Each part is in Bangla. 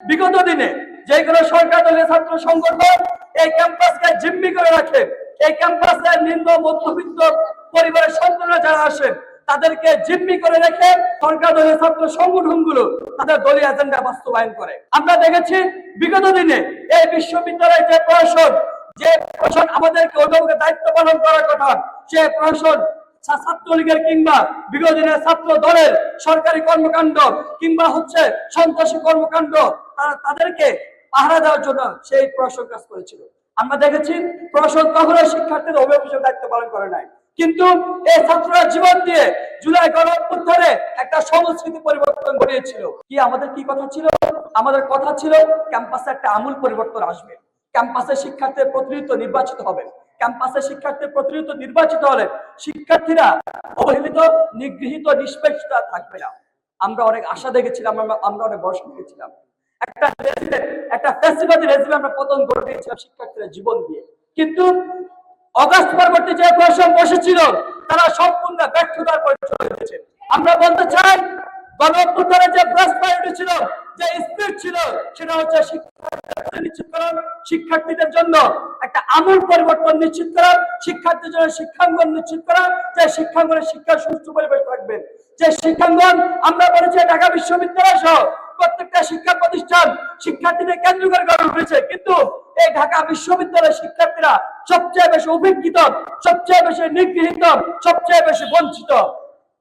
বিগত দিনে যে কোনো সরকার দলীয় ছাত্র সংগঠন এই ক্যাম্পাসকে জিম্মি করে রাখে, এই ক্যাম্পাসে নিম্ন মধ্যবিত্ত পরিবারের সন্তানরা যারা আসেন, তাদেরকে জিম্মি করে রেখে সরকার দলীয় ছাত্র সংগঠনগুলো তাদের দলীয় এজেন্ডা বাস্তবায়ন করে। আমরা দেখেছি বিগত দিনে এই বিশ্ববিদ্যালয়ের যে প্রশাসন যে প্রশাসন আমাদেরকে অভিভাবকের দায়িত্ব পালন করার কথা, সে প্রশাসন ছাত্রলীগের কিংবা বিগত দিনের ছাত্র দলের সরকারি কর্মকাণ্ড কিংবা হচ্ছে সন্ত্রাসী কর্মকাণ্ড, তারা তাদেরকে পাহারা দেওয়ার জন্য সেই প্রশাসন কাজ করেছিল। আমরা দেখেছি প্রশাসন কখনো শিক্ষার্থীদের অভিভাবক দায়িত্ব পালন করে নাই। কিন্তু এই ছাত্ররা জীবন দিয়ে জুলাই গণ একটা সংস্কৃতি পরিবর্তন ঘটিয়েছিল। কি আমাদের কি কথা ছিল? আমাদের কথা ছিল, ক্যাম্পাসে একটা আমূল পরিবর্তন আসবে। ক্যাম্পাসে শিক্ষার্থীর প্রতিনিধিত্ব নির্বাচিত হবে। ক্যাম্পাসে শিক্ষার্থীর প্রতিনিধিত্ব নির্বাচিত হলে শিক্ষার্থীরা অবহেলিত, নিগৃহীত, নিষ্পেষতা থাকবে না। আমরা অনেক আশা দেখেছিলাম, আমরা- অনেক ভরসা দেখেছিলাম। একটা একটা ফ্যাসিবাদী রেজিমে আমরা পতন করে দিয়েছিলাম শিক্ষার্থীরা জীবন দিয়ে। কিন্তু অগাস্ট পরবর্তী যে প্রশাসন বসেছিল, তারা সম্পূর্ণ ব্যর্থতার পরিচয় হয়েছে আমরা বলতে চাই গণঅভ্যুত্থানের যে প্রায়োরিটি ছিল, যে স্পিড ছিল, সেটা হচ্ছে শিক্ষার্থীদের জন্য একটা আমূল পরিবর্তন নিশ্চিত করা শিক্ষার্থীদের জন্য শিক্ষাঙ্গন নিশ্চিত করা যে শিক্ষাঙ্গনের শিক্ষার সুষ্ঠু পরিবেশ থাকবে যে শিক্ষাঙ্গন আমরা বলেছি ঢাকা বিশ্ববিদ্যালয় সহ প্রত্যেকটা শিক্ষা প্রতিষ্ঠান শিক্ষার্থীদের কেন্দ্র করে গড়ে উঠেছে। কিন্তু এই ঢাকা বিশ্ববিদ্যালয়ের শিক্ষার্থীরা সবচেয়ে বেশি অভিজ্ঞিত, সবচেয়ে বেশি নিগৃহীত, সবচেয়ে বেশি বঞ্চিত।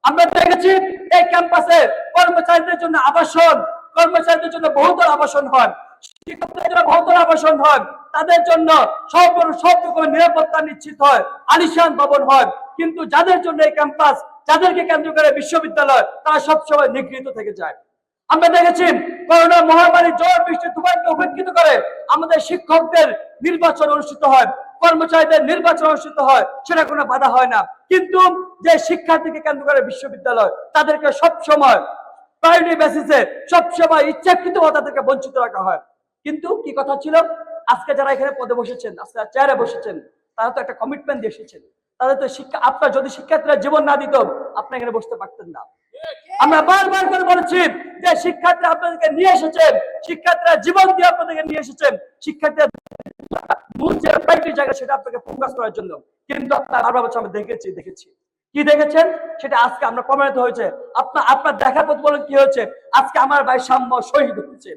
আমরা দেখেছি এই ক্যাম্পাসে কর্মচারীদের জন্য আবাসন, কর্মচারীদের জন্য বহুতল আবাসন হয়। শিক্ষকদের জন্য বহুতল আবাসন হয়। তাদের জন্য সব সব রকমের নিরাপত্তা নিশ্চিত হয়, আলিশান ভবন হয়। কিন্তু যাদের জন্য এই ক্যাম্পাস, যাদেরকে কেন্দ্র করে বিশ্ববিদ্যালয়, তারা সবসময় নিগৃহীত থেকে যায়। আমরা দেখেছি করোনা মহামারী জ্বর, বৃষ্টি তুফানকে উপেক্ষিত করে আমাদের শিক্ষকদের নির্বাচন অনুষ্ঠিত হয়, কর্মচারীদের নির্বাচন অনুষ্ঠিত হয়, সেটা কোনো বাধা হয় না। কিন্তু যে শিক্ষার্থীকে কেন্দ্র করে বিশ্ববিদ্যালয়, তাদেরকে সব সময় প্রায়োরিটি বেসিসে সবসময় ইচ্ছাকৃত তাদেরকে বঞ্চিত রাখা হয়। কিন্তু কি কথা ছিল? আজকে যারা এখানে পদে বসেছেন, আজকে চেয়ারে বসেছেন, তারা তো একটা কমিটমেন্ট দিয়ে এসেছেন। তাদের তো শিক্ষা আপনার যদি শিক্ষার্থীরা জীবন না দিত, আপনি এখানে বসতে পারতেন না। আমরা বারবার করে বলেছি যে শিক্ষার্থীরা আপনাদেরকে নিয়ে এসেছেন শিক্ষার্থীরা জীবন দিয়ে আপনাদেরকে নিয়ে এসেছেন শিক্ষার্থীরা সেটা আপনাকে ফোকাস করার জন্য। কিন্তু আপনার বারবার বলছে, আমরা দেখেছি দেখেছি। কি দেখেছেন? সেটা আজকে আমরা প্রমাণিত হয়েছে। আপনার আপনার দেখার প্রতিফলন কি হয়েছে? আজকে আমার ভাই সাম্য শহীদ হয়েছে।